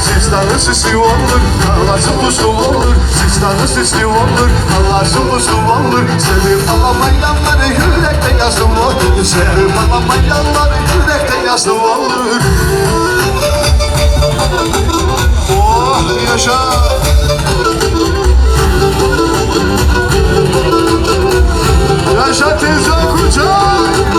Sistanı süslü olur? Ağlarsın puslu olur Sistanı süslü olur? Ağlarsın puslu olur Sevip alamayanları yürekte yazdım olur Sevip alamayanları yürekte yazdım olur Oh yaşa. Yaşa teyze kucak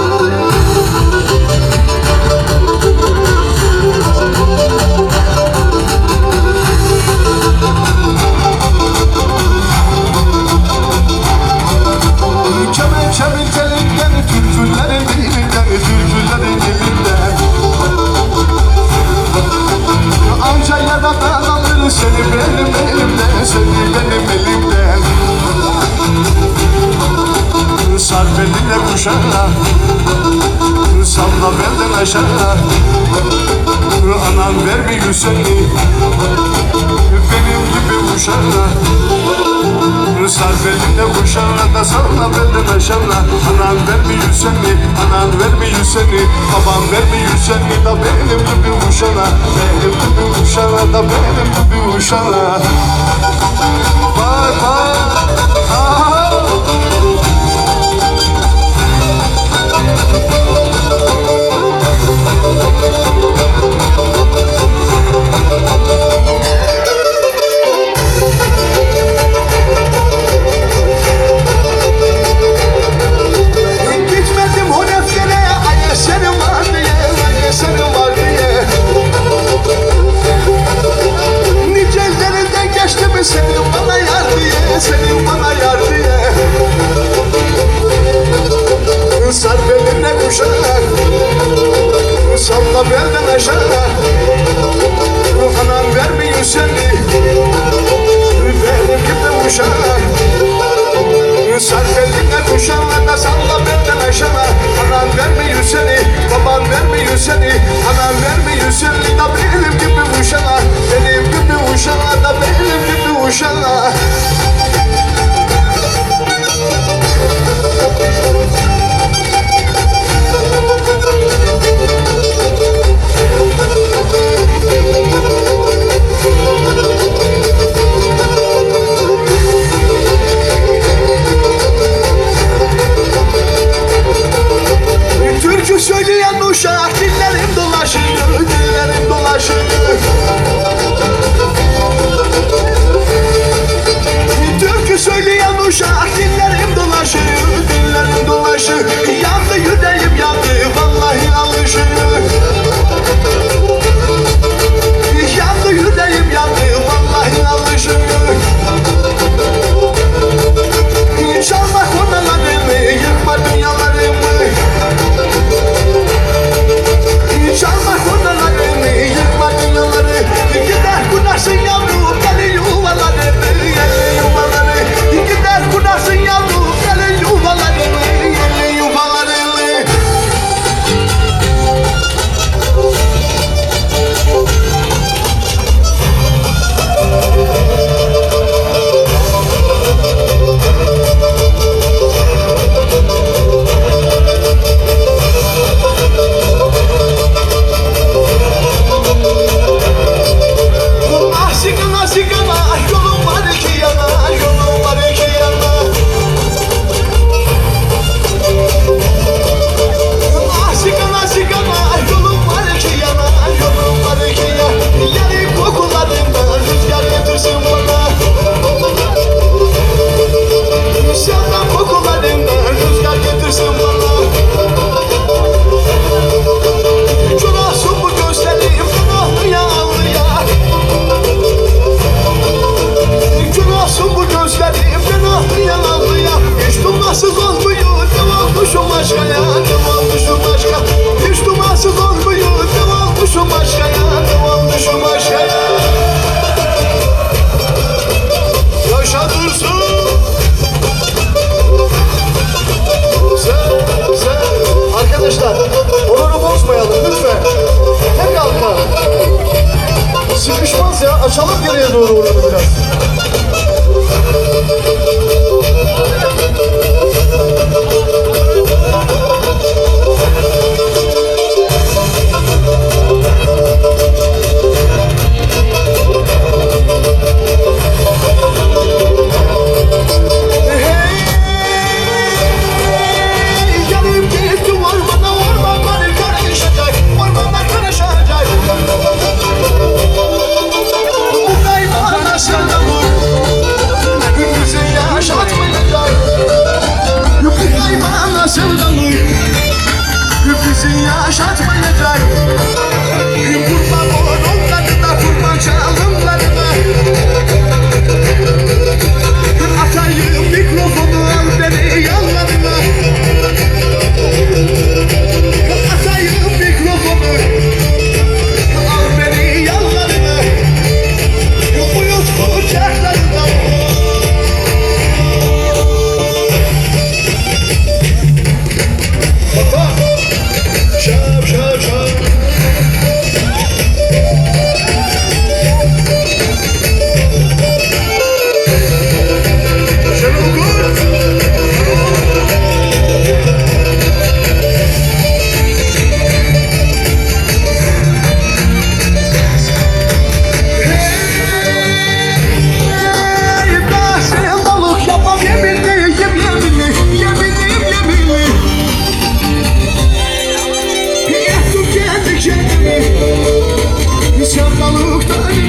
belden aşağı Anan vermiyor seni, benim gibi uşağına Sarp eline kuşağına da salla belden aşağı Anan vermiyor seni, anan vermiyor seni Babam vermiyor seni da benim gibi uşağına Benim gibi uşağına da benim gibi uşağına Bak bak, salla benden aşağı. Anan vermiyor seni, baban vermiyor seni Anan vermiyor seni da benim gibi uşağı Benim gibi uşağı da benim gibi uşağı balıktan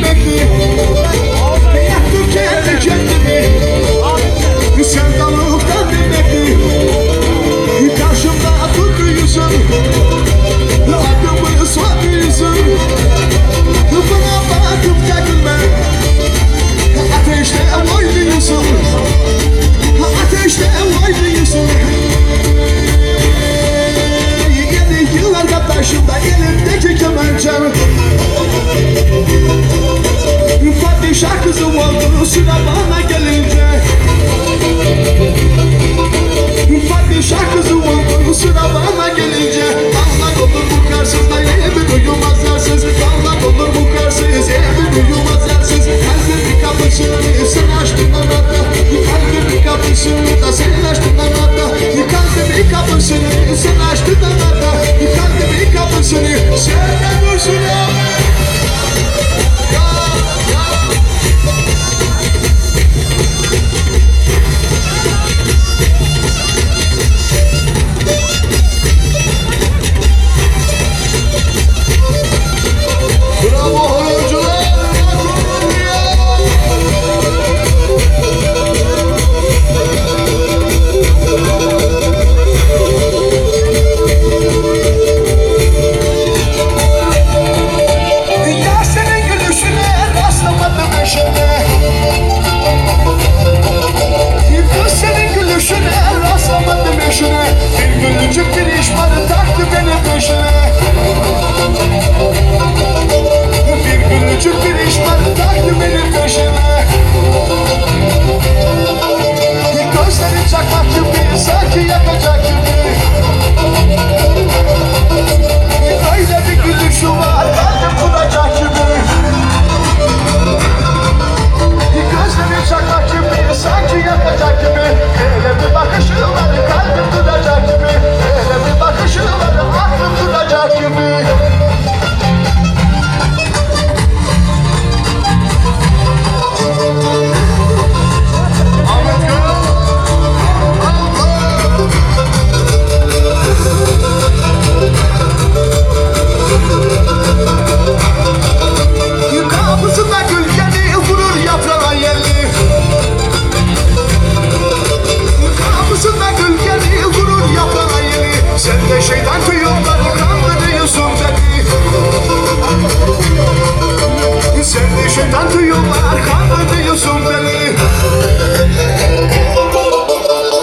Atıyorlar kaybediyorsun beni.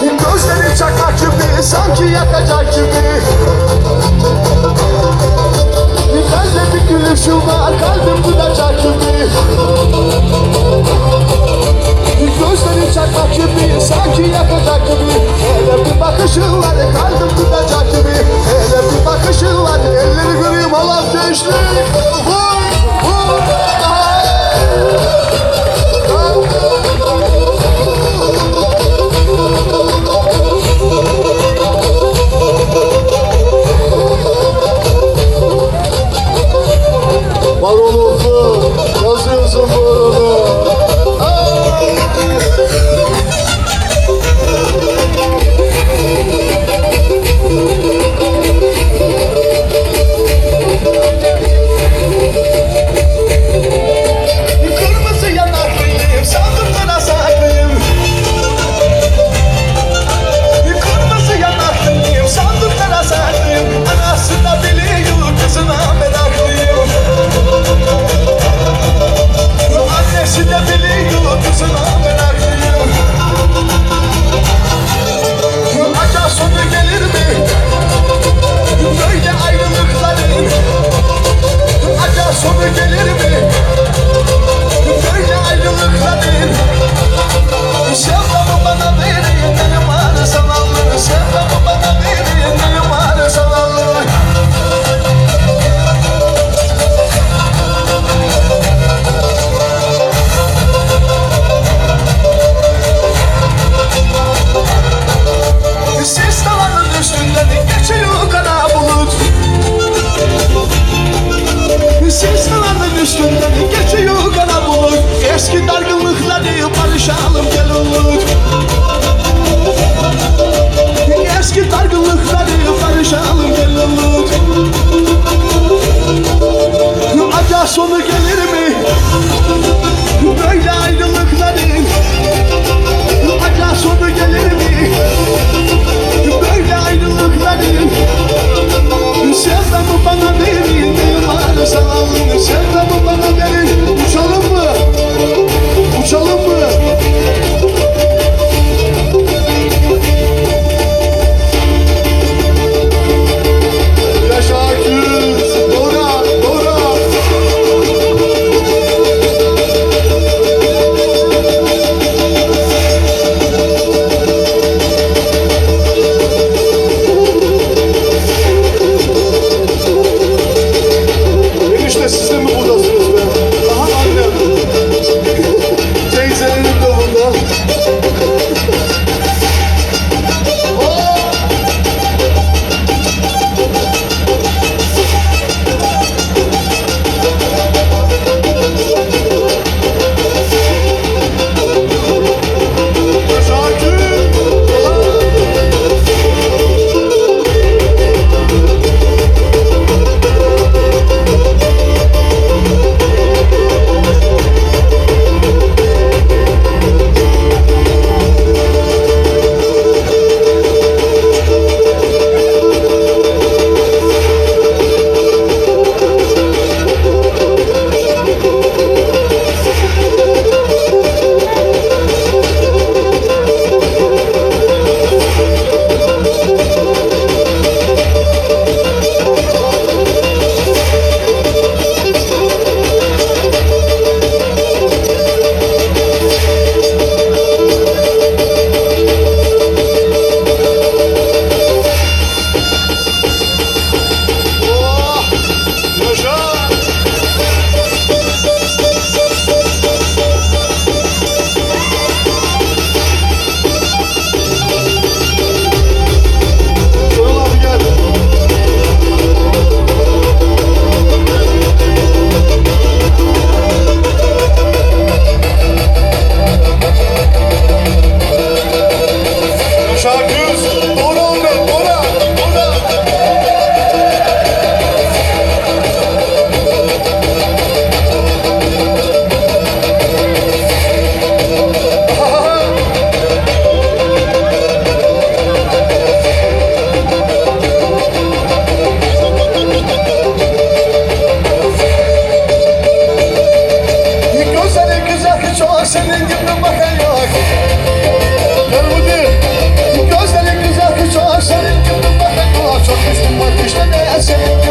Gözleri çakmak gibi sanki yakacak gibi. Bende bir gülüşüm var kalbim tutacak gibi. Gözleri çakmak gibi sanki yakacak gibi. Hele bir bakışın var kalbim tutacak gibi. Hele bir bakışın var elleri göreyim olan düştü Vur vur Var olurdu, yazıyorsun bu arada. senin gibi bakan yok Görmedi Gözlerin güzel kuşağı. Senin gibi bakan yok Çok üstüm var düşlemeye senin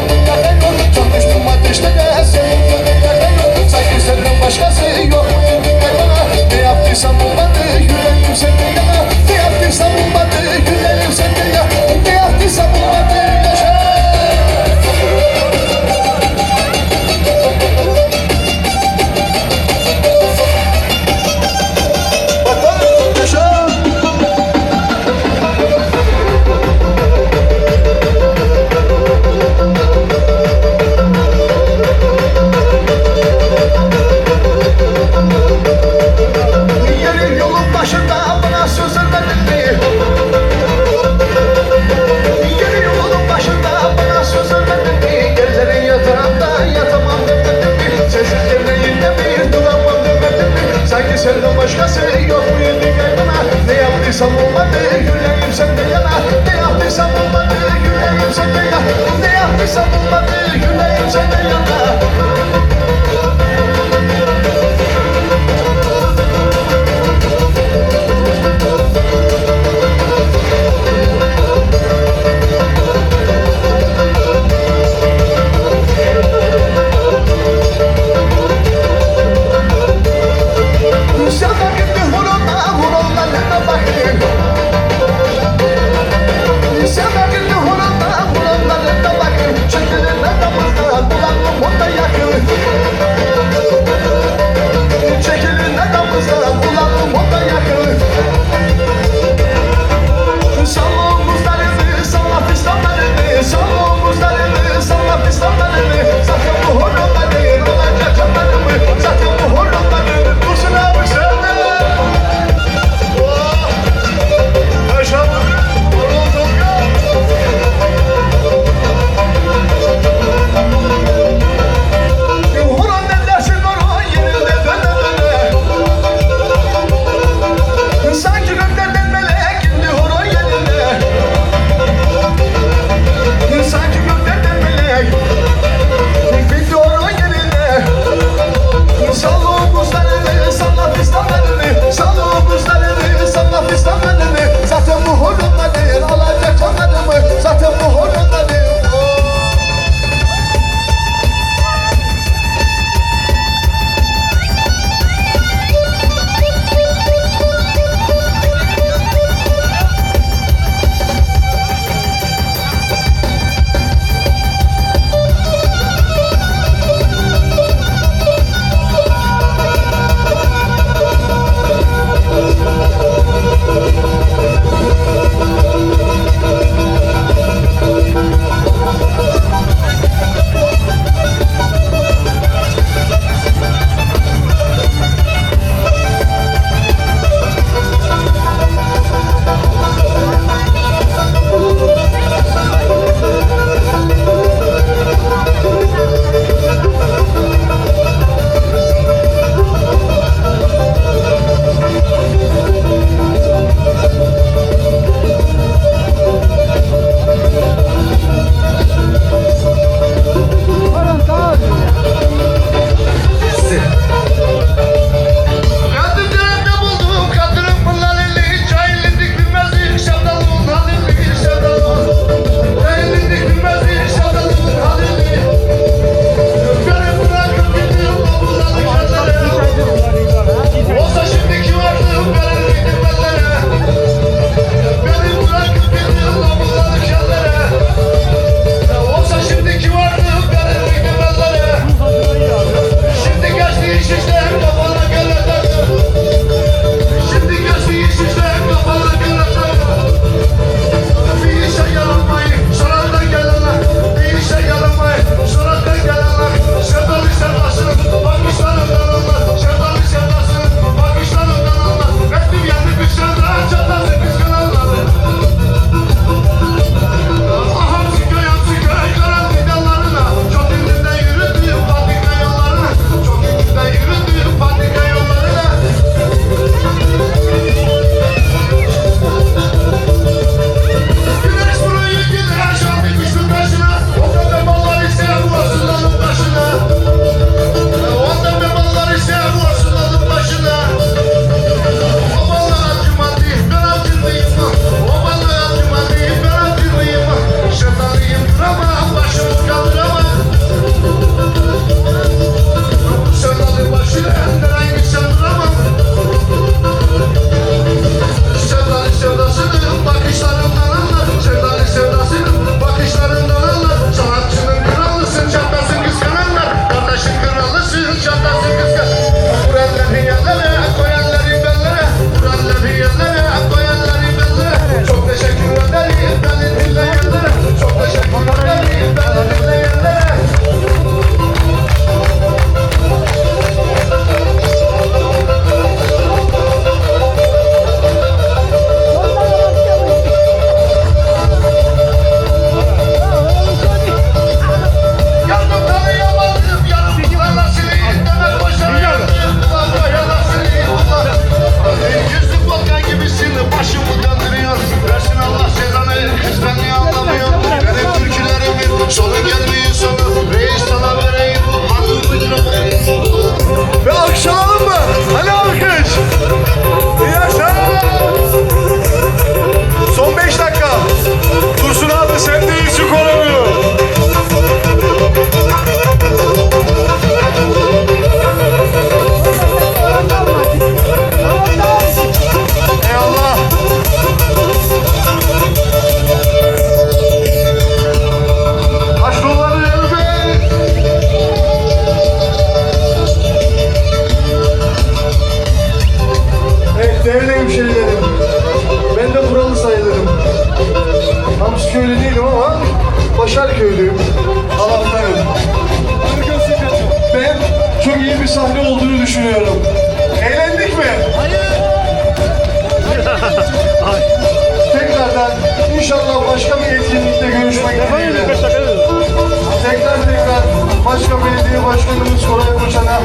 Başkan Belediye Başkanımız Koray Koçan'a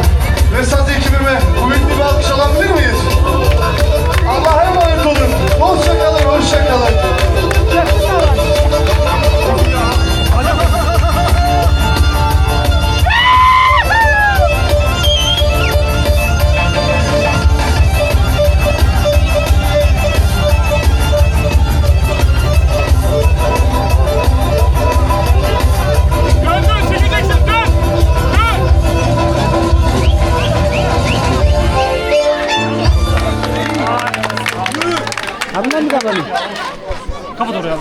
ve SAT ekibime kuvvetli bir alkış alabilir miyiz? Allah'a emanet 가발이. 가보도록